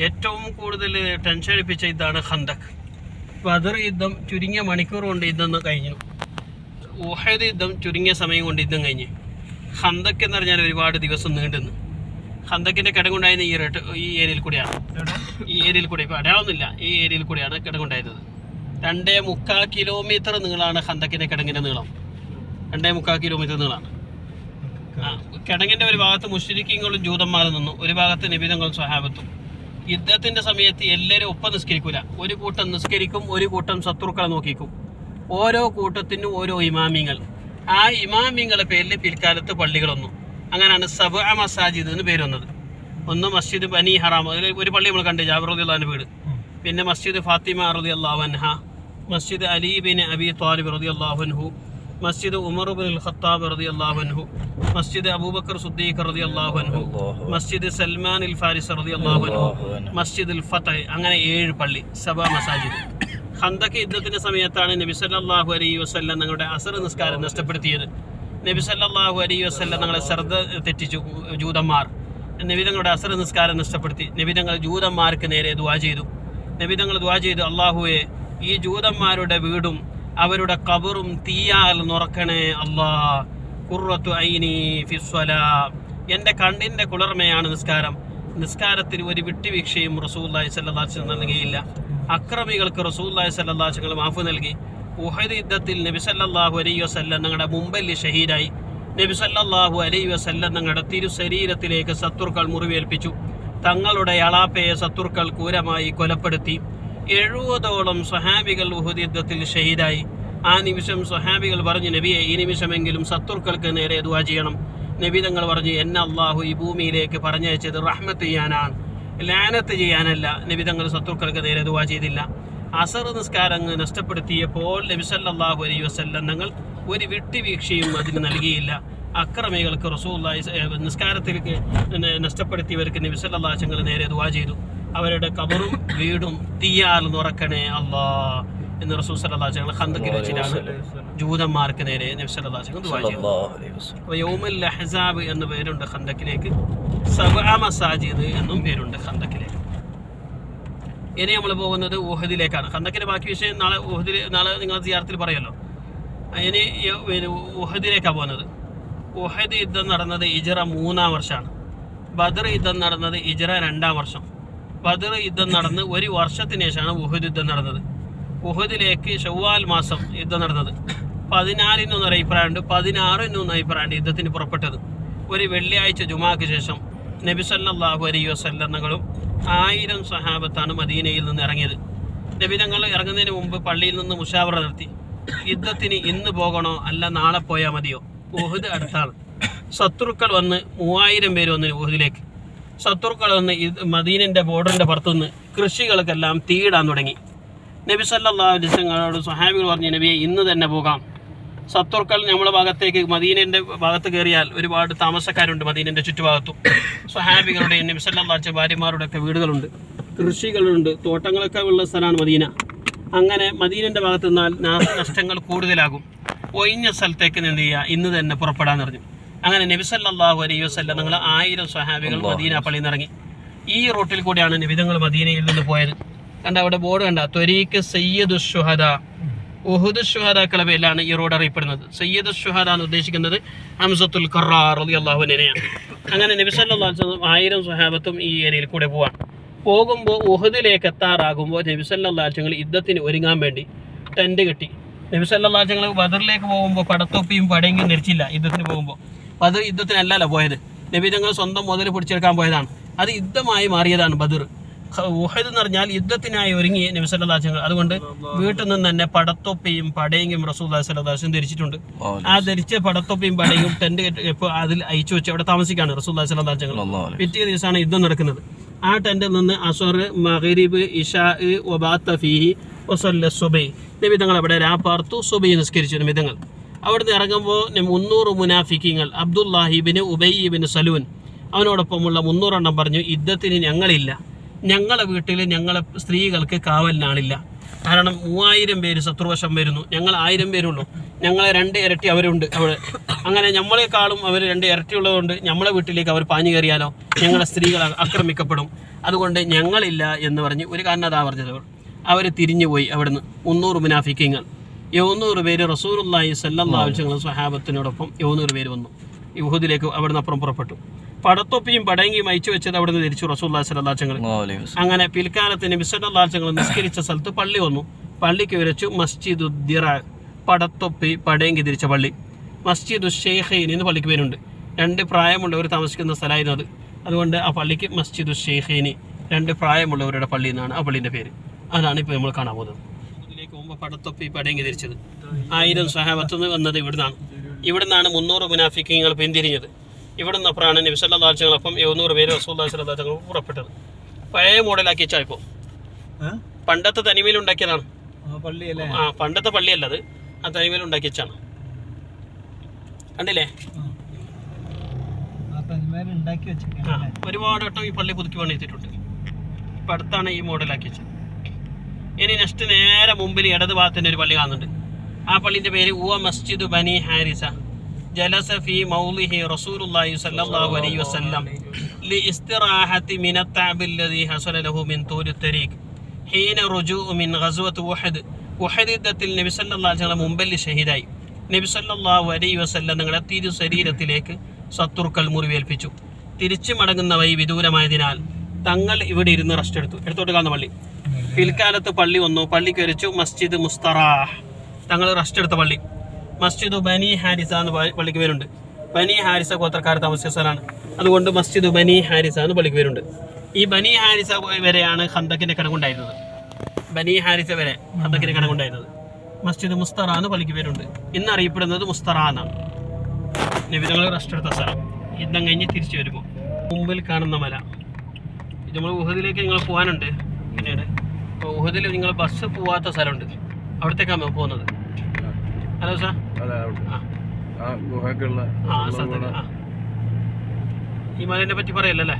ഏറ്റവും കൂടുതൽ ടെൻഷൻ അടിപ്പിച്ച ഇതാണ് ഹന്തക് ബദർ യുദ്ധം ചുരുങ്ങിയ മണിക്കൂർ കൊണ്ട് യുദ്ധം കഴിഞ്ഞു. ഊഹദ് യുദ്ധം ചുരുങ്ങിയ സമയം കൊണ്ട് യുദ്ധം കഴിഞ്ഞു. ഹന്തക് എന്ന് പറഞ്ഞാൽ ഒരുപാട് ദിവസം നീണ്ടുന്നു ഹന്തക്കിന്റെ കിടങ്ങുണ്ടായിരുന്ന ഈ റേട്ട് ഈ ഏരിയയിൽ കൂടിയാണ്. ഈ ഏരിയയിൽ കൂടി ഇപ്പോൾ അടയാളമൊന്നുമില്ല. ഈ ഏരിയയിൽ കൂടിയാണ് കിടങ്ങുണ്ടായിരുന്നത്. രണ്ടേ മുക്കാൽ കിലോമീറ്റർ നീളമാണ് ഹന്തക്കിന്റെ കിടങ്ങിന്റെ നീളം. രണ്ടേ മുക്കാൽ കിലോമീറ്റർ നീളമാണ് ആ, കിടങ്ങിന്റെ ഒരു ഭാഗത്ത് മുഷ്രിക്കീങ്ങളും ജൂതന്മാരും നിന്നു. ഒരു ഭാഗത്ത് നിബിതങ്ങളും സ്വഹാബത്തും. യുദ്ധത്തിന്റെ സമയത്ത് എല്ലാവരും ഒപ്പം നിസ്കരിക്കൂല. ഒരു കൂട്ടം നിസ്കരിക്കും ഒരു കൂട്ടം ശത്രുക്കളെ നോക്കിക്കും. ഓരോ കൂട്ടത്തിനും ഓരോ ഇമാമിങ്ങൾ. ആ ഇമാമിങ്ങളെ പേരിൽ പിൽക്കാലത്ത് പള്ളികളൊന്നും അങ്ങനെയാണ് സബ മസാജിദ് എന്ന് പേര് വന്നത്. ഒന്ന് മസ്ജിദ് ബനി ഹറാം. അതിൽ ഒരു പള്ളി നമ്മൾ കണ്ടു ജാബർ റതി അള്ളഹാന്റെ വീട്. പിന്നെ മസ്ജിദ് ഫാത്തിമ റതി അള്ളാഹുൻഹ മസ്ജിദ് അലി ബിൻ അബി താലിബ് റതി അള്ളാഹുൻഹു മസ്ജിദ് ഉമർ ബിൻ ഖത്താബ് റതി അള്ളാഹുൻഹു മസ്ജിദ് അബൂബക്കർ സുദ്ദീഖ് റതി അള്ളാഹുൻഹു മസ്ജിദ് സൽമാൻ ഇൽ ഫാരിസ് റതി അള്ളാഹുൻഹു മസ്ജിദ് ഉൽ ഫത്തഹ് അങ്ങനെ ഏഴ് പള്ളി സബാ മസാജിദ്. ഹന്തക്ക് യുദ്ധത്തിന്റെ സമയത്താണ് നബി സല്ലല്ലാഹു അലൈ വസല്ലം ഞങ്ങളുടെ അസർ നിസ്കാരം നഷ്ടപ്പെടുത്തിയത്. നബി സല്ലല്ലാഹു അലൈ വസല്ലം ഞങ്ങളെ ശ്രദ്ധ തെറ്റിച്ചു ജൂതന്മാർ. നബി തങ്ങളുടെ അസർ നിസ്കാരം നഷ്ടപ്പെടുത്തി. നബി തങ്ങൾ ജൂതന്മാർക്ക് നേരെ ദ്വാ ചെയ്തു. നബി തങ്ങൾ ദുആ ചെയ്തു അള്ളാഹുവെ ഈ ജൂതന്മാരുടെ വീടും അവരുടെ കബറും തീയാൽ നുറക്കണേ അള്ളാ കുറത്തു ഐനി ഫിസ്വല എന്റെ കണ്ണിന്റെ കുളിർമയാണ് നിസ്കാരം. നിസ്കാരത്തിന് ഒരു വിട്ടുവീക്ഷയും റസൂല്ലായി സല്ലാസ് നൽകിയില്ല. അക്രമികൾക്ക് റസൂല്ലായി സല്ലാസുകൾ മാഫ് നൽകി. ഉഹദ് യുദ്ധത്തിൽ നബി അലൈ വസല്ലം ഞങ്ങളുടെ മുമ്പിൽ ഷഹീദായി. നബി സല്ലല്ലാഹു അലൈഹി വസല്ലം ഞങ്ങളുടെ തിരുശരീരത്തിലേക്ക് ശത്രുക്കൾ മുറിവേൽപ്പിച്ചു. തങ്ങളുടെ അളാപ്പയെ ശത്രുക്കൾ ക്രൂരമായി കൊലപ്പെടുത്തി. എഴുപതോളം സ്വഹാബികൾ ഉഹദ് യുദ്ധത്തിൽ ഷഹീദായി. ആ നിമിഷം സ്വഹാബികൾ പറഞ്ഞു നബിയെ ഈ നിമിഷമെങ്കിലും ശത്രുക്കൾക്ക് നേരെ ദുവാ ചെയ്യണം. നബി തങ്ങൾ പറഞ്ഞു എന്നെ അള്ളാഹു ഈ ഭൂമിയിലേക്ക് പറഞ്ഞയച്ചത് റഹ്മത്ത് ചെയ്യാനാണ്. ലാനത്ത് ചെയ്യാനല്ല. നബി തങ്ങൾ ശത്രുക്കൾക്ക് നേരെ ദുവാ ചെയ്തില്ല. അസർ നിസ്കാരം അങ്ങ് നഷ്ടപ്പെടുത്തിയപ്പോൾ നബിസല്ലാഹു അലൈ വസല്ലം തങ്ങൾ ഒരു വിട്ടുവീഴ്ചയും അതിന് നൽകിയില്ല. അക്രമികൾക്ക് റസൂല്ലായി നിസ്കാരത്തിലേക്ക് നഷ്ടപ്പെടുത്തിയവർക്ക് നബിസല്ലാ തങ്ങൾ നേരെ ദുവാ ചെയ്തു. അവരുടെ കബറും വീടും തീയാൽ തുറക്കണേ അള്ളാ എന്ന് റസൂൽ വസല്ലം ഖന്തക്കിൽ വെച്ചിട്ടാണ് ജൂതന്മാർക്ക് നേരെ നബി സല്ലല്ലാഹു അലൈഹി വസല്ലം ദുആ ചെയ്തത് അപ്പോൾ യൗമുൽ എന്ന പേരുണ്ട് ഹന്തക്കിലേക്ക് സബഅ മസാജിദ് എന്നും പേരുണ്ട് ഹന്തക്കിലേക്ക് ഇനി നമ്മൾ പോകുന്നത് ഊഹദിലേക്കാണ്. ഹന്തക്കിന്റെ ബാക്കി വിഷയം നാളെ ഊഹദിൽ നാളെ നിങ്ങൾ സിയാറത്തിൽ പറയല്ലോ. ഇനി പിന്നെ ഊഹദിലേക്കാണ് പോകുന്നത്. ഊഹദ് യുദ്ധം നടന്നത് ഇജറ മൂന്നാം വർഷമാണ് ബദർ യുദ്ധം നടന്നത് ഇജറ രണ്ടാം വർഷം. ബദർ യുദ്ധം നടന്ന് ഒരു വർഷത്തിന് ശേഷമാണ് ഉഹദ് യുദ്ധം നടന്നത്. ഉഹദിലേക്ക് ഷവ്വാൽ മാസം യുദ്ധം നടന്നത്. പതിനാലിനൊന്ന് അഭിപ്രായമുണ്ട്. പതിനാറിനൊന്ന് അഭിപ്രായമുണ്ട് യുദ്ധത്തിന് പുറപ്പെട്ടത്. ഒരു വെള്ളിയാഴ്ച ജുമാക്ക് ശേഷം നബി സല്ലല്ലാഹു അലൈഹി വസല്ലങ്ങളും ആയിരം സഹാബത്താണ് മദീനയിൽ നിന്ന് ഇറങ്ങിയത്. നബി തങ്ങൾ ഇറങ്ങുന്നതിന് മുമ്പ് പള്ളിയിൽ നിന്ന് മുഷാവറ നടത്തി യുദ്ധത്തിന് ഇന്ന് പോകണോ അല്ല നാളെ പോയാൽ മതിയോ? ഉഹദ് അടുത്താണ്. ശത്രുക്കൾ വന്ന് മൂവായിരം പേര് വന്നു ഉഹദിലേക്ക്. ശത്രുക്കൾ വന്ന് ഇത് മദീനിന്റെ ബോർഡറിന്റെ പുറത്തുനിന്ന് കൃഷികൾക്കെല്ലാം തീയിടാൻ തുടങ്ങി. നബി സല്ലല്ലാഹു അലൈഹി വസല്ലമയോട് സ്വഹാബികൾ പറഞ്ഞു നബിയെ ഇന്ന് തന്നെ പോകാം. ശത്രുക്കൾ നമ്മുടെ ഭാഗത്തേക്ക് മദീനന്റെ ഭാഗത്ത് കയറിയാൽ ഒരുപാട് താമസക്കാരുണ്ട് മദീനന്റെ ചുറ്റുഭാഗത്തും. സ്വഹാബികളുടെ നബി സല്ലല്ലാഹു അലൈഹി വസല്ലം ഭാര്യമാരുടെ ഒക്കെ വീടുകളുണ്ട്. കൃഷികളുണ്ട് തോട്ടങ്ങളൊക്കെ ഉള്ള സ്ഥലമാണ് മദീന. അങ്ങനെ മദീനന്റെ ഭാഗത്ത് നിന്നാൽ നാശനഷ്ടങ്ങൾ കൂടുതലാകും. ഒഴിഞ്ഞ സ്ഥലത്തേക്ക് നിന്ന് ചെയ്യുക? ഇന്ന് തന്നെ പുറപ്പെടാൻ പറഞ്ഞു. അങ്ങനെ നബി സല്ലല്ലാഹു അലൈഹി വസല്ലം നിങ്ങൾ ആയിരം സ്വഹാബികൾ മദീന പള്ളിയിൽ നിന്ന് ഇറങ്ങി. ഈ റൂട്ടിൽ കൂടിയാണ് നബിതങ്ങൾ മദീനയിൽ നിന്ന് പോയത്. കണ്ട അവിടെ ബോർഡ് കണ്ട? ത്വരീക്ക് സയ്യദ് ഷുഹദ ഉഹുദ് ഷുഹദാക്കളെ പേരിലാണ് ഈ റോഡ് അറിയപ്പെടുന്നത്. സയ്യദ് ഷുഹദ എന്ന് ഉദ്ദേശിക്കുന്നത് ഹംസത്തുൽ ഖറാർ അള്ളാഹുവിനെയാണ് അങ്ങനെ നബി സല്ലല്ലാഹു അലൈഹി വസല്ലം ആയിരം സ്വഹാബത്തും ഈ ഏരിയയിൽ കൂടെ പോവാണ്. പോകുമ്പോൾ ഉഹദിലേക്ക് എത്താറാകുമ്പോൾ നബി സല്ലല്ലാഹു അലൈഹി വസല്ലം യുദ്ധത്തിന് ഒരുങ്ങാൻ വേണ്ടി ടെന്റ് കെട്ടി. നബി സല്ലല്ലാഹു അലൈഹി വസല്ലം ബദറിലേക്ക് പോകുമ്പോൾ പടത്തൊപ്പിയും പടയെങ്കിലും ധരിച്ചില്ല യുദ്ധത്തിന് പോകുമ്പോൾ. ബദർ യുദ്ധത്തിനല്ലല്ലോ പോയത്. നബി തങ്ങൾ സ്വന്തം മുതൽ പിടിച്ചെടുക്കാൻ പോയതാണ്. അത് യുദ്ധമായി മാറിയതാണ് ബദർ. ഊഹദ് ഉഹദ് എന്ന് പറഞ്ഞാൽ യുദ്ധത്തിനായി ഒരുങ്ങി നബി വസല്ലം. അതുകൊണ്ട് വീട്ടിൽ നിന്ന് തന്നെ പടത്തൊപ്പയും പടയെങ്കിലും റസൂൽ വസല്ലം ധരിച്ചിട്ടുണ്ട്. ആ ധരിച്ച പടത്തൊപ്പയും പടയും ടെന്റ് ഇപ്പോൾ അതിൽ അയച്ചു വെച്ച് അവിടെ താമസിക്കാണ് റസൂൽ വസല്ലം. പിറ്റേ ദിവസമാണ് യുദ്ധം നടക്കുന്നത്. ആ ടെന്റിൽ നിന്ന് അസർ മഹരിബ് ഇഷാ ഒബാ ഫീഹി വസല്ല സുബൈ. നബി തങ്ങൾ അവിടെ രാപ്പാർത്തു സുബൈ നിസ്കരിച്ചു. നബി തങ്ങൾ അവിടുന്ന് ഇറങ്ങുമ്പോൾ മുന്നൂറ് മുനാഫിക്കിങ്ങൾ അബ്ദുല്ലാഹിബിന് ഉബൈബിന് സലൂൻ അവനോടൊപ്പമുള്ള മുന്നൂറെണ്ണം പറഞ്ഞു യുദ്ധത്തിന് ഞങ്ങളില്ല. ഞങ്ങളെ വീട്ടിൽ ഞങ്ങളെ സ്ത്രീകൾക്ക് കാവലിനാണില്ല കാരണം മൂവായിരം പേര് ശത്രുവശം വരുന്നു. ഞങ്ങൾ ആയിരം പേരുള്ളൂ. ഞങ്ങളെ രണ്ട് ഇരട്ടി അവരുണ്ട് അവിടെ. അങ്ങനെ നമ്മളെക്കാളും അവർ രണ്ട് ഇരട്ടി ഉള്ളതുകൊണ്ട് നമ്മളെ വീട്ടിലേക്ക് അവർ പാഞ്ഞു കയറിയാലോ? ഞങ്ങളെ സ്ത്രീകൾ ആക്രമിക്കപ്പെടും. അതുകൊണ്ട് ഞങ്ങളില്ല എന്ന് പറഞ്ഞ് ഒരു കാരണം അതാ പറഞ്ഞത്. അവർ അവർ തിരിഞ്ഞു പോയി അവിടുന്ന് മുന്നൂറ് മുനാഫിക്കങ്ങൾ. യൗന്നൂറ് പേര് റസൂറുല്ലായി സല്ലാ സ്വഹാബത്തിനോടൊപ്പം യൗന്നൂറ് പേര് വന്നു. യുഹൂദിലേക്ക് അവിടുന്ന് അപ്പുറം പുറപ്പെട്ടു. പടത്തൊപ്പിയും പടയങ്കിയും അയച്ചു വെച്ചത് അവിടുന്ന് തിരിച്ചു റസൂല്ലാ സല്ലാച്ചങ്ങൾ അങ്ങനെ പിൽക്കാലത്ത് നബി സല്ലാച്ചങ്ങൾ നിസ്കരിച്ച സ്ഥലത്ത് പള്ളി വന്നു. പള്ളിക്ക് വിരച്ചു മസ്ജിദ് ഉദ്ദിറ പടത്തൊപ്പി പടയങ്കി തിരിച്ച പള്ളി. മസ്ജിദ് ഷെയ്ഖൈൻ എന്ന് പള്ളിക്ക് പേരുണ്ട്. രണ്ട് പ്രായമുള്ളവർ താമസിക്കുന്ന സ്ഥലമായിരുന്നു അത്. അതുകൊണ്ട് ആ പള്ളിക്ക് മസ്ജിദ് ഷെയ്ഖൈനി രണ്ട് പ്രായമുള്ളവരുടെ പള്ളി എന്നാണ് ആ പള്ളിന്റെ പേര്. അതാണ് ഇപ്പോൾ നമ്മൾ കാണാൻ പോകുന്നത്. പടത്തൊപ്പി പടയങ്കി തിരിച്ചത് ആയിരം സഹാബത്തുനിന്ന് വന്നത് ഇവിടുന്നാണ്. ഇവിടുന്നാണ് മുന്നൂറ് മുനാഫിക്കങ്ങൾ പിന്തിരിഞ്ഞത്. ഇവിടുന്ന് അപ്പുറമാണ് നബിസല്ലാച്ചങ്ങളൊപ്പം എഴുന്നൂറ് പേര് റസൂല്ലാ സ്വലാച്ചങ്ങൾ പുറപ്പെട്ടത്. പഴയ മോഡലാക്കി ഇപ്പോൾ പണ്ടത്തെ തനിമയിൽ ഉണ്ടാക്കിയതാണ്. ആ പണ്ടത്തെ പള്ളിയല്ല അത്. ആ തനിമയിൽ ഉണ്ടാക്കി വെച്ചാണ്. കണ്ടില്ലേ? ഒരുപാട് വട്ടം ഈ പള്ളി പുതുക്കി പണിയെത്തിയിട്ടുണ്ട് ഇപ്പം അടുത്താണ് ഈ മോഡലാക്കി വെച്ചത്. ഇനി നെക്സ്റ്റ് നേരെ മുമ്പിൽ ഇടത് ഭാഗത്തിന്റെ ഒരു പള്ളി കാണുന്നുണ്ട്. ആ പള്ളിന്റെ പേര് ഉവ മസ്ജിദ് ബനി ഹാരിസ. ജലസ മൗലിഹി റസൂലുള്ളാഹി സ്വല്ലല്ലാഹു അലൈഹി വസല്ലം. മിന മിൻ തൂരി തരീഖ്. ഹീന മിൻ നബി അലൈഹി ഷഹീദായി. നബി അലൈഹി തിരു ശരീരത്തിലേക്ക് ശത്രുക്കൾ മുറിവേൽപ്പിച്ചു. തിരിച്ചു മടങ്ങുന്ന വിദൂരമായതിനാൽ തങ്ങൾ ഇവിടെ ഇരുന്ന് റെസ്റ്റ് എടുത്തു. എടുത്തോട്ട് കാണുന്ന പള്ളി. പിൽക്കാലത്ത് പള്ളി വന്നു. പള്ളിക്ക് വരച്ചു മസ്ജിദ് മുസ്തറാഹ് തങ്ങൾ റെസ്റ്റ് എടുത്ത പള്ളി. മസ്ജിദ് ബനി ഹാരിസ എന്ന് പള്ളിക്ക് പേരുണ്ട്. ബനി ഹാരിസ ഗോത്രക്കാർ താമസിച്ച സ്ഥലമാണ് അതുകൊണ്ട് മസ്ജിദ് ബനി ഹാരിസ എന്ന് പള്ളിക്ക് പേരുണ്ട്. ഈ ബനി ഹാരിസ വരെയാണ് ഹന്തക്കിന്റെ കിടങ്ങുണ്ടായിരുന്നത് ബനി ഹാരിസ വരെ ഹന്തക്കിന്റെ കിടങ്ങുണ്ടായിരുന്നത് മസ്ജിദ് മുസ്തറ എന്ന് പള്ളിക്ക് പേരുണ്ട്. ഇന്ന് അറിയപ്പെടുന്നത് മുസ്തറ എന്നാണ്. നിബിധങ്ങൾ റെസ്റ്റ് എടുത്ത സ്ഥലം. യുദ്ധം കഴിഞ്ഞ് തിരിച്ചു വരുമ്പോൾ മുമ്പിൽ കാണുന്ന മല. ഇത് നമ്മൾ ഊഹത്തിലേക്ക് നിങ്ങൾ പോകാനുണ്ട്. പിന്നീട് അപ്പോൾ ഊഹദിൽ നിങ്ങൾ ബസ് പോവാത്ത സ്ഥലമുണ്ട്. അവിടത്തേക്കാണ് പോകുന്നത്? ഹലോ സാർ ഈ മലേനെ പറ്റി പറയല്ലേ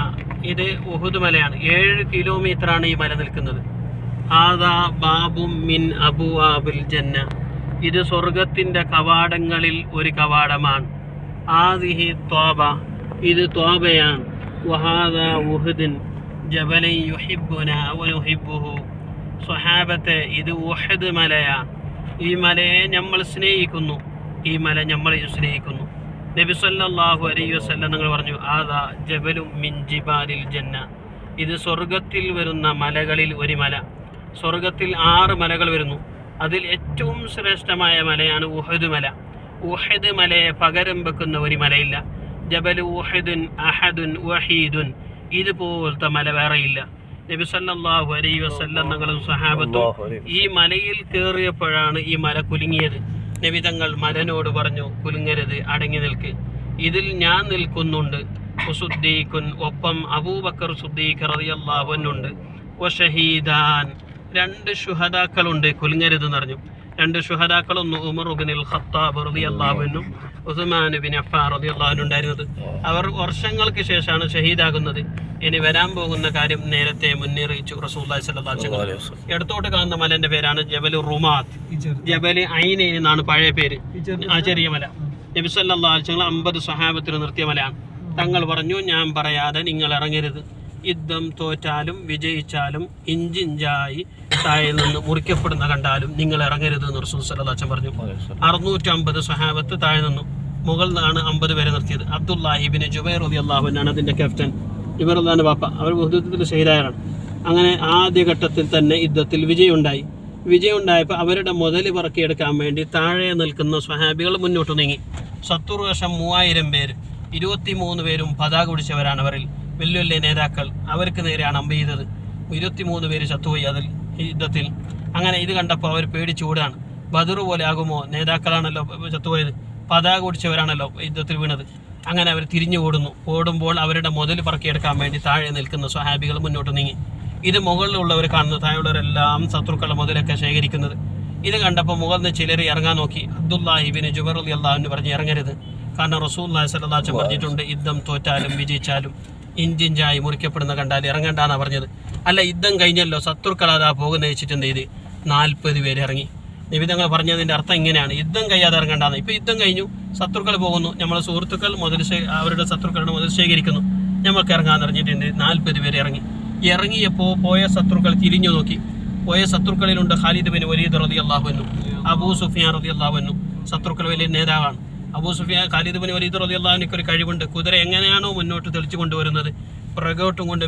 ആ ഇത് ഉഹുദ് മലയാണ്. ഏഴ് കിലോമീറ്റർ ആണ് ഈ മല നിൽക്കുന്നത്. ആദാ ബാബും മിൻ അബു ആബുൽ ജന്ന. ഇത് സ്വർഗത്തിന്റെ കവാടങ്ങളിൽ ഒരു കവാടമാണ്. ആദിഹി ത്വാബ. ഇത് ത്വാബയാണ്. വഹാദ ഉഹുദിൻ. ജബലൻ യുഹിബ്ബുന വനുഹിബ്ബുഹു സ്വഹാബത്തെ ഇത് ഉഹദ് മലയാണ് ഈ മലയെ നമ്മൾ സ്നേഹിക്കുന്നു. ഈ മല നമ്മളെ സ്നേഹിക്കുന്നു. നബി സല്ലാഹു അലൈഹി വസല്ലം നിങ്ങൾ പറഞ്ഞു ആദാ ജബലും മിൻ ജന്ന. ഇത് സ്വർഗത്തിൽ വരുന്ന മലകളിൽ ഒരു മല. സ്വർഗത്തിൽ ആറ് മലകൾ വരുന്നു. അതിൽ ഏറ്റവും ശ്രേഷ്ഠമായ മലയാണ് ഉഹദ് മല. ഉഹദ് മലയെ പകരം വെക്കുന്ന ഒരു മലയില്ല. ജബൽ ഉഹദുൻ അഹദുൻ വഹീദുൻ. ഇതുപോലത്തെ മല വേറെയില്ല നബി സല്ലല്ലാഹു അലൈഹി വസല്ലം തങ്ങളും സഹാബത്തും ഈ മലയിൽ കയറിയപ്പോഴാണ് ഈ മല കുലുങ്ങിയത്. നബി തങ്ങൾ മലനോട് പറഞ്ഞു കുലുങ്ങരുത് അടങ്ങി നിൽക്ക്. ഇതിൽ ഞാൻ നിൽക്കുന്നുണ്ട്. സുദ്ദീഖുൻ ഒപ്പം അബൂബക്കർ സുദ്ദീഖ് റളിയല്ലാഹുവിനുണ്ട് ഷഹീദാൻ. രണ്ട് ഷുഹദാക്കളുണ്ട് കുലുങ്ങരുത് എന്ന് പറഞ്ഞു. രണ്ട് ശുഹദാക്കൾ ഒന്ന് ഉമർ ഉബിനിൽ ഖത്താബ് റളിയല്ലാഹുവിനും ഉസ്മാൻ ബിൻ റബി അള്ളാഹുനും ഉണ്ടായിരുന്നത് അവർ വർഷങ്ങൾക്ക് ശേഷമാണ് ഷഹീദാകുന്നത്. ഇനി വരാൻ പോകുന്ന കാര്യം നേരത്തെ മുന്നേറിയിച്ചു റസൂലുള്ളാഹി സ്വല്ലല്ലാഹു അലൈഹി വസല്ലം. ഇടത്തോട്ട് കാണുന്ന മലന്റെ പേരാണ് ജബൽ റുമാത്ത് ഈ ഐന ജബൽ ഐനൈൻ എന്നാണ് പഴയ പേര്. ആ ചെറിയ മല. നബി അലൈഹി വസല്ലം അമ്പത് സ്വഹാബത്തിന് നിർത്തിയ മലയാണ്. തങ്ങൾ പറഞ്ഞു ഞാൻ പറയാതെ നിങ്ങൾ ഇറങ്ങരുത്. യുദ്ധം തോറ്റാലും വിജയിച്ചാലും ഇഞ്ചിഞ്ചായി താഴെ നിന്ന് മുറിക്കപ്പെടുന്ന കണ്ടാലും നിങ്ങൾ ഇറങ്ങരുത് എന്ന് റസൂൽ വസല്ലം പറഞ്ഞു. അറുന്നൂറ്റമ്പത് സഹാബത്ത് താഴെ നിന്നു. മുകളിൽ നിന്നാണ് അമ്പത് പേരെ നിർത്തിയത്. അബ്ദുല്ലാഹിബിന് ജുബൈർ റബി അള്ളാഹുവിനാണ് അതിന്റെ ക്യാപ്റ്റൻ ജുബൈർ അള്ളാഹിന്റെ പാപ്പ അവർ യുദ്ധത്തിൽ ഷെയ്ദായാണ് അങ്ങനെ ആദ്യഘട്ടത്തിൽ തന്നെ യുദ്ധത്തിൽ വിജയമുണ്ടായി. വിജയമുണ്ടായപ്പോൾ അവരുടെ മുതൽ പറക്കിയെടുക്കാൻ വേണ്ടി താഴെ നിൽക്കുന്ന സ്വഹാബികൾ മുന്നോട്ട് നീങ്ങി. സത്തൂർ വർഷം മൂവായിരം പേര് ഇരുപത്തി മൂന്ന് പേരും പതാക പിടിച്ചവരാണ് അവരിൽ. വലിയ വലിയ നേതാക്കൾ അവർക്ക് നേരെയാണ് അമ്പ് ചെയ്തത്. ഇരുപത്തിമൂന്ന് പേര് ചത്തുപോയി അതിൽ യുദ്ധത്തിൽ. അങ്ങനെ ഇത് കണ്ടപ്പോൾ അവർ പേടിച്ചൂടാണ് ബദർ പോലെ ആകുമോ? നേതാക്കളാണല്ലോ ചത്തുപോയത്. പതാക പിടിച്ചവരാണല്ലോ യുദ്ധത്തിൽ വീണത്. അങ്ങനെ അവർ തിരിഞ്ഞു ഓടുന്നു. ഓടുമ്പോൾ അവരുടെ മുതൽ പറക്കിയെടുക്കാൻ വേണ്ടി താഴെ നിൽക്കുന്ന സ്വഹാബികൾ മുന്നോട്ട് നീങ്ങി. ഇത് മുകളിലുള്ളവർ കാണുന്നു താഴെയുള്ളവരെല്ലാം ശത്രുക്കളുടെ മുതലൊക്കെ ശേഖരിക്കുന്നത്. ഇത് കണ്ടപ്പോൾ മുകളിൽ നിന്ന് ചിലർ ഇറങ്ങാൻ നോക്കി. അബ്ദുല്ലാഹിബിന് ജുബർ അലി അള്ളാഹുവിന് പറഞ്ഞ് ഇറങ്ങരുത്. കാരണം റസൂൽ സല്ലാച്ച പറഞ്ഞിട്ടുണ്ട് യുദ്ധം തോറ്റാലും വിജയിച്ചാലും ഇഞ്ചിഞ്ചായി മുറിക്കപ്പെടുന്ന കണ്ടാൽ ഇറങ്ങണ്ടാന്നാണ് പറഞ്ഞത്. അല്ല യുദ്ധം കഴിഞ്ഞല്ലോ ശത്രുക്കൾ അതാ പോകുന്ന വെച്ചിട്ട് ചെയ്ത്? നാൽപ്പത് പേര് ഇറങ്ങി. നിബിധങ്ങൾ പറഞ്ഞതിന്റെ അർത്ഥം ഇങ്ങനെയാണ്. യുദ്ധം കഴിയാതെ ഇറങ്ങേണ്ടതാണ് ഇപ്പോൾ യുദ്ധം കഴിഞ്ഞു. ശത്രുക്കൾ പോകുന്നു. നമ്മളെ സുഹൃത്തുക്കൾ മുതൽ അവരുടെ ശത്രുക്കളുടെ മുതൽ ശേഖരിക്കുന്നു. നമ്മൾക്ക് ഇറങ്ങാൻ അറിഞ്ഞിട്ടുണ്ട് നാൽപ്പത് പേര് ഇറങ്ങി. ഇറങ്ങിയപ്പോൾ പോയ ശത്രുക്കൾ തിരിഞ്ഞു നോക്കി. പോയ ശത്രുക്കളിലുണ്ട് ഖാലിദ് ബിൻ വലീദ് റതി അള്ളാഹുവെന്നും അബൂ സുഫിയാൻ റതി അള്ളാഹുവെന്നും ശത്രുക്കൾ വലിയ നേതാവാണ്. Abu Sufyan Khalid bin Walid റളിയല്ലാഹു അള്ളാഹുനിക്ക് ഒരു കഴിവുണ്ട്. കുതിര എങ്ങനെയാണോ മുന്നോട്ട് തെളിച്ചു കൊണ്ടുവരുന്നത്? പുറകോട്ടും കൊണ്ട്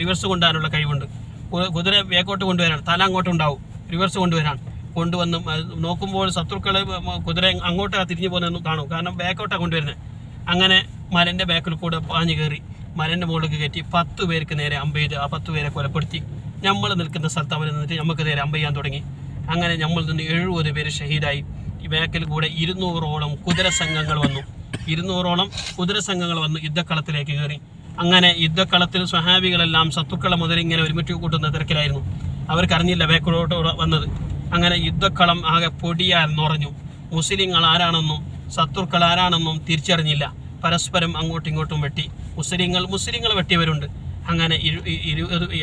റിവേഴ്സ് കൊണ്ടുവരാനുള്ള കഴിവുണ്ട്. കുതിര വേക്കോട്ട് കൊണ്ടുവരാൻ തല അങ്ങോട്ടുണ്ടാവും റിവേഴ്സ് കൊണ്ടുവരാൻ. കൊണ്ടുവന്ന് നോക്കുമ്പോൾ ശത്രുക്കൾ കുതിര അങ്ങോട്ടാ തിരിഞ്ഞു പോകുന്നതെന്ന് കാണും. കാരണം ബാക്കോട്ടാണ് കൊണ്ടുവരുന്നത് അങ്ങനെ മലന്റെ ബാക്കിൽ കൂടെ പാഞ്ഞു കയറി മലന്റെ മുകളിലേക്ക് കയറ്റി പത്ത് പേർക്ക് നേരെ അമ്പ ചെയ്ത് ആ പത്ത് പേരെ കൊലപ്പെടുത്തി. നമ്മൾ നിൽക്കുന്ന സ്ഥലത്ത് അവർ നിന്നിട്ട് നമുക്ക് നേരെ അമ്പ ചെയ്യാൻ തുടങ്ങി. അങ്ങനെ നമ്മൾ നിന്ന് എഴുപത് പേര് ഷഹീദായി. ബാക്കിൽ കൂടെ ഇരുന്നൂറോളം കുതിര സംഘങ്ങൾ വന്നു. ഇരുന്നൂറോളം കുതിര സംഘങ്ങൾ വന്നു യുദ്ധക്കളത്തിലേക്ക് കയറി. അങ്ങനെ യുദ്ധക്കളത്തിൽ സ്വഹാബികളെല്ലാം ശത്രുക്കളെ മുതൽ ഇങ്ങനെ ഒരുമിച്ച് കൂട്ടുന്ന തിരക്കിലായിരുന്നു. അവർക്കറിഞ്ഞില്ല ബാക്കിലോട്ട് വന്നത്. അങ്ങനെ യുദ്ധക്കളം ആകെ പൊടിയാൽ നിറഞ്ഞു മുസ്ലിങ്ങൾ ആരാണെന്നും ശത്രുക്കൾ ആരാണെന്നും തിരിച്ചറിഞ്ഞില്ല. പരസ്പരം അങ്ങോട്ടും ഇങ്ങോട്ടും വെട്ടി. മുസ്ലിങ്ങൾ മുസ്ലിങ്ങൾ വെട്ടിയവരുണ്ട്. അങ്ങനെ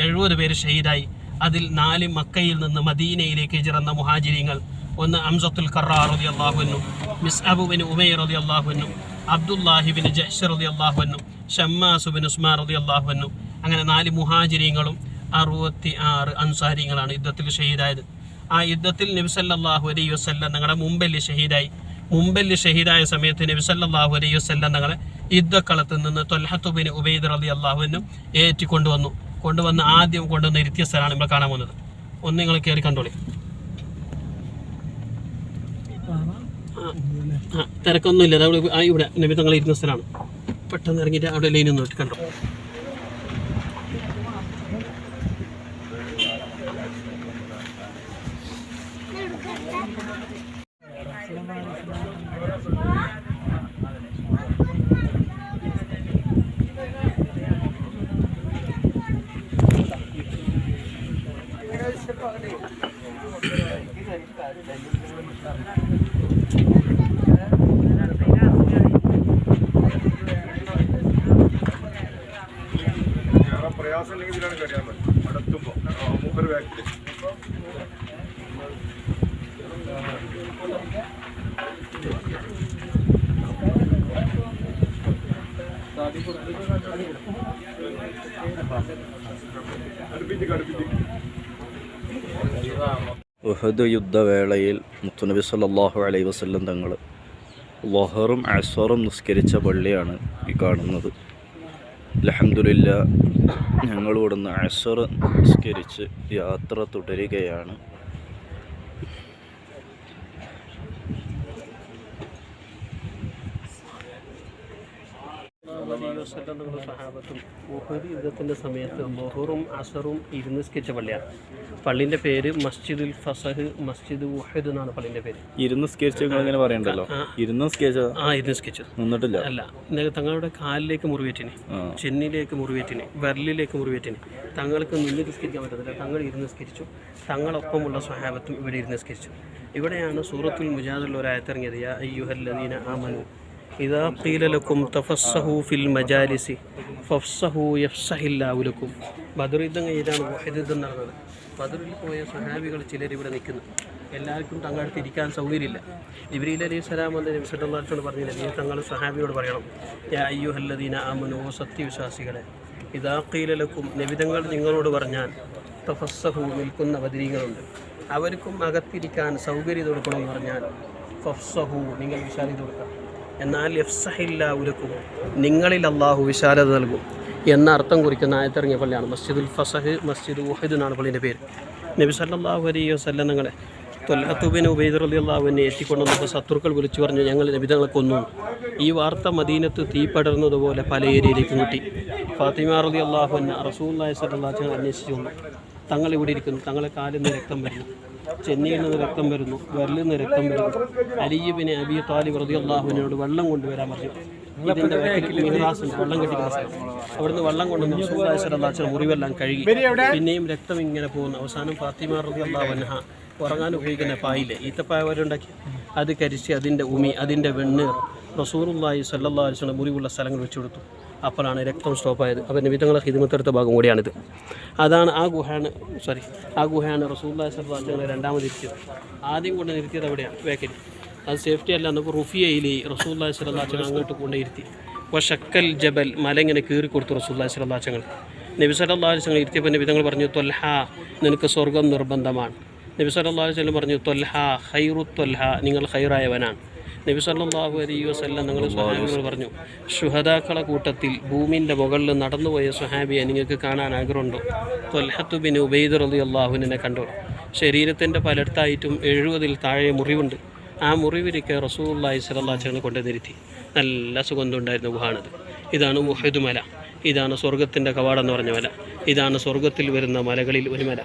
എഴുപത് പേര് ഷഹീദായി. അതിൽ നാല് മക്കയിൽ നിന്ന് മദീനയിലേക്ക് ചിറന്ന മുഹാജിരിങ്ങൾ ഒന്ന് അംസത്തുൽ കറാർ റതി മിസ് മിസ്അബുബിൻ ഉമൈർ റതി അള്ളാഹുവിനും അബ്ദുല്ലാഹിബിൻ ജഹ്ഷർ റതി അള്ളാഹുവിനും ഷമ്മാസുബിൻ ഉസ്മാൻ റതി അള്ളാഹുവെന്നും അങ്ങനെ നാല് മുഹാജിരിങ്ങളും അറുപത്തി ആറ് അൻസാരിങ്ങളാണ് യുദ്ധത്തിൽ ഷഹീദായത്. ആ യുദ്ധത്തിൽ നബിസല്ലാഹു അലൈ വസ്ല്ലാം ഞങ്ങളുടെ മുമ്പല്ലി ഷഹീദായി. മുമ്പല്ലി ഷഹീദായ സമയത്ത് നബിസല്ലാഹു അലൈ വസ്ല്ലാം ഞങ്ങളെ യുദ്ധക്കളത്തിൽ നിന്ന് തൊൽഹത്തുബിന് ഉബൈദ് അലി അള്ളാഹുവിനും ഏറ്റി കൊണ്ടുവന്നു കൊണ്ടുവന്ന് ആദ്യം കൊണ്ടുവന്ന് ഇരുത്തിയ സ്ഥലമാണ് നമ്മൾ കാണാൻ പോകുന്നത്. ഒന്ന് നിങ്ങൾ കയറി കണ്ടോളി. തിരക്കൊന്നുമില്ല. അവിടെ ഇവിടെ തങ്ങൾ ഇരുന്ന സ്ഥലമാണ്. പെട്ടെന്ന് ഇറങ്ങിയിട്ട് അവിടെ ലൈനൊന്നും കണ്ടോ? ഉഹദ് യുദ്ധവേളയിൽ മുത്തുനബി സല്ലാഹു അലൈ വസല്ലം തങ്ങൾ ലഹറും അസറും നിസ്കരിച്ച പള്ളിയാണ് ഈ കാണുന്നത്. അലഹമില്ല ഞങ്ങളിവിടുന്ന് അസർ നിസ്കരിച്ച് യാത്ര തുടരുകയാണ്. സഹാബത്തും ഉഹദ് യുദ്ധത്തിന്റെ സമയത്ത് മൊഹറും അസറും ഇരുന്ന് സ്കെച്ച് പള്ളിയാണ് പള്ളിന്റെ പേര് മസ്ജിദുൽ ഫസഹ് മസ്ജിദ് വഹദ് എന്നാണ് പള്ളിന്റെ പേര് ഇരുന്ന് സ്കെച്ച് അങ്ങനെ പറയണ്ടല്ലോ ഇരുന്ന് സ്കെച്ച് ആ ഇരുന്ന് സ്കെച്ച് നിന്നിട്ടില്ല? അല്ല തങ്ങളുടെ കാലിലേക്ക് മുറിവേറ്റിന്. ചെന്നിലേക്ക് മുറിവേറ്റിന് വിരലിലേക്ക് മുറിവേറ്റിന്. തങ്ങൾക്ക് നിന്ന് നിസ്കരിക്കാൻ പറ്റത്തില്ല. തങ്ങൾ ഇരുന്ന് സ്കരിച്ചു തങ്ങളൊപ്പമുള്ള സ്വഹാബത്തും ഇവിടെ ഇരുന്ന് സ്കരിച്ചു ഇവിടെയാണ് സൂറത്തുൽ മുജാദുള്ള ഒരായത്തിറങ്ങിയത് യാ അയ്യുഹല്ലദീന ആമനു ഇതാ പീലലക്കും തഫസ്സഹു ഫിൽ മജാലിസി ഫഫ്സഹു യഫ്സഹില്ലാഹു ലക്കും ബദർ യുദ്ധം കഴിഞ്ഞാണ് വഹദ് യുദ്ധം നടന്നത്. ബദറിൽ പോയ സഹാബികൾ ചിലർ ഇവിടെ നിൽക്കുന്നു. എല്ലാവർക്കും തങ്ങളുടെ ഇരിക്കാൻ സൗകര്യമില്ല. ജിബ്രീൽ അലൈഹി സ്വലാം അലൈഹി വസല്ലം പറഞ്ഞില്ല നീ തങ്ങൾ സഹാബിയോട് പറയണം. യാ അയ്യുഹല്ലദീന ആമനു ഓ സത്യവിശ്വാസികളെ ഇതാ കീലലക്കും നബിതങ്ങൾ നിങ്ങളോട് പറഞ്ഞാൽ തഫസ്സഹു നിൽക്കുന്ന ബദരീങ്ങളുണ്ട്. അവർക്കും അകത്തിരിക്കാൻ സൗകര്യം കൊടുക്കണമെന്ന് പറഞ്ഞാൽ ഫഫ്സഹു നിങ്ങൾ വിശാലത കൊടുക്കുക. എന്നാൽ എഫ്സഹില്ലാവുലക്കും നിങ്ങളിൽ അള്ളാഹു വിശാലത നൽകും എന്ന അർത്ഥം കുറിക്കുന്ന ആയത്തിറങ്ങിയ പള്ളിയാണ്. മസ്ജിദുൽ ഫസഹ് മസ്ജിദ് ഊഹിദ് എന്നാണ് പള്ളിന്റെ പേര്. നബി സല്ലാഹു അലൈ വസല്ലം നിങ്ങളെ തൊല്ലത്തുബിൻ ഉബൈദ് റലി അള്ളാഹുവിനെ എത്തിക്കൊണ്ടുവന്നപ്പോൾ ശത്രുക്കൾ വിളിച്ചു പറഞ്ഞു ഞങ്ങൾ നബിതങ്ങളെ കൊന്നു. ഈ വാർത്ത മദീനത്ത് തീ പടർന്നതുപോലെ പല ഏരിയയിലേക്കും കിട്ടി ഫാത്തിമ റലി അള്ളാഹുവിനെ റസൂല്ലായി സല്ലാ അന്വേഷിച്ചു തങ്ങൾ ഇവിടെ ഇരിക്കുന്നു. തങ്ങളെ കാലിൽ നിന്ന് രക്തം വരുന്നു ചെന്നൈയിൽ നിന്ന് രക്തം വരുന്നു വിരലിൽ നിന്ന് രക്തം വരുന്നു. അലിയബിനെ അബി താലിബ് റതി അള്ളാഹുവിനോട് വെള്ളം കൊണ്ടുവരാൻ പറഞ്ഞു. ഇതിന്റെ ബാക്കിൽ മിഹ്റാസ് ഉണ്ട്, വെള്ളം കെട്ടിക്കുന്ന അവിടുന്ന് വെള്ളം അലൈഹി വസല്ലം മുറിവെല്ലാം കഴുകി. പിന്നെയും രക്തം ഇങ്ങനെ പോകുന്നു. അവസാനം ഫാത്തിമ റതി അള്ളാഹുനഹ ഉറങ്ങാൻ ഉപയോഗിക്കുന്ന പായിൽ ഈത്തപ്പായ വരുണ്ടാക്കി അത് കരിച്ച് അതിന്റെ ഉമി അതിന്റെ വെണ്ണീർ റസൂറുല്ലാഹി സല്ലല്ലാഹു അലൈഹി വസല്ലം മുറിവുള്ള സ്ഥലങ്ങൾ വെച്ചു കൊടുത്തു. അപ്പോഴാണ് രക്തം സ്റ്റോപ്പായത് അപ്പോൾ നിമിത്തങ്ങളെ ഹിദ്മത്തെടുത്ത ഭാഗം കൂടിയാണിത്. അതാണ് ആ ഗുഹയാണ് സോറി ആ ഗുഹയാണ് റസൂല്ലാ സർവാചങ്ങളെ രണ്ടാമത് ഇരുത്തിയത് ആദ്യം കൊണ്ട് നിർത്തിയത് അവിടെയാണ് വേക്കരി. അത് സേഫ്റ്റി അല്ല എന്നപ്പോൾ റുഫിയയിലെ റസൂല്ലാ സ്വലാച്ചങ്ങൾ അങ്ങോട്ട് കൊണ്ടിരുത്തി ഷക്കൽ ജബൽ മല ഇങ്ങനെ കീറി കൊടുത്തു റസൂല്ലാ സ്വലാച്ചങ്ങൾ നബി ഇരുത്തിയപ്പോൾ നബി തങ്ങൾ പറഞ്ഞു തൊൽഹ നിനക്ക് സ്വർഗം നിർബന്ധമാണ്. നബി പറഞ്ഞു തൊൽഹ ഹൈറു തൊൽഹ നിങ്ങൾ ഖൈറായവനാണ്. നബി സല്ലാഹു അലൈ വസല്ലം നിങ്ങൾ സ്വഹാബികൾ പറഞ്ഞു. ഷുഹദാക്കളെ കൂട്ടത്തിൽ ഭൂമിന്റെ മുകളിൽ നടന്നുപോയ സുഹാബിയെ നിങ്ങൾക്ക് കാണാൻ ആഗ്രഹമുണ്ടോ? തൊൽഹത്തു ബിൻ ഉബൈദ് അള്ളാഹുവിനെ കണ്ടോ? ശരീരത്തിന്റെ പലയിടത്തായിട്ടും എഴുപതിൽ താഴെ മുറിവുണ്ട്. ആ മുറിവിലേക്ക് റസൂള്ളി സ്വലാച്ചങ്ങൾ കൊണ്ട് നിരുത്തി നല്ല സുഗന്ധമുണ്ടായിരുന്ന ഗുഹാണത്. ഇതാണ് മുഹദ് മല. ഇതാണ് സ്വർഗത്തിന്റെ കവാടെന്ന് പറഞ്ഞ മല. ഇതാണ് സ്വർഗത്തിൽ വരുന്ന മലകളിൽ ഒരു മല.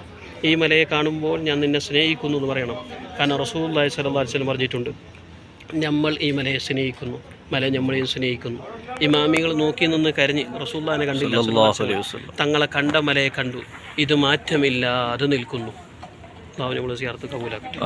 ഈ മലയെ കാണുമ്പോൾ ഞാൻ നിന്നെ സ്നേഹിക്കുന്നു എന്ന് പറയണം. കാരണം റസൂള്ളി സ്വലാച്ചൽ പറഞ്ഞിട്ടുണ്ട്. നമ്മൾ ഈ മലയെ സ്നേഹിക്കുന്നു. മല നമ്മളെയും സ്നേഹിക്കുന്നു. ഇമാമികൾ നോക്കി നിന്ന് കരഞ്ഞ് റസൂല്ലാനെ കണ്ടില്ല തങ്ങളെ കണ്ട മലയെ കണ്ടു. ഇത് മാറ്റമില്ലാതെ നിൽക്കുന്നു. നമ്മൾ ചേർത്ത് കൂലാക്കി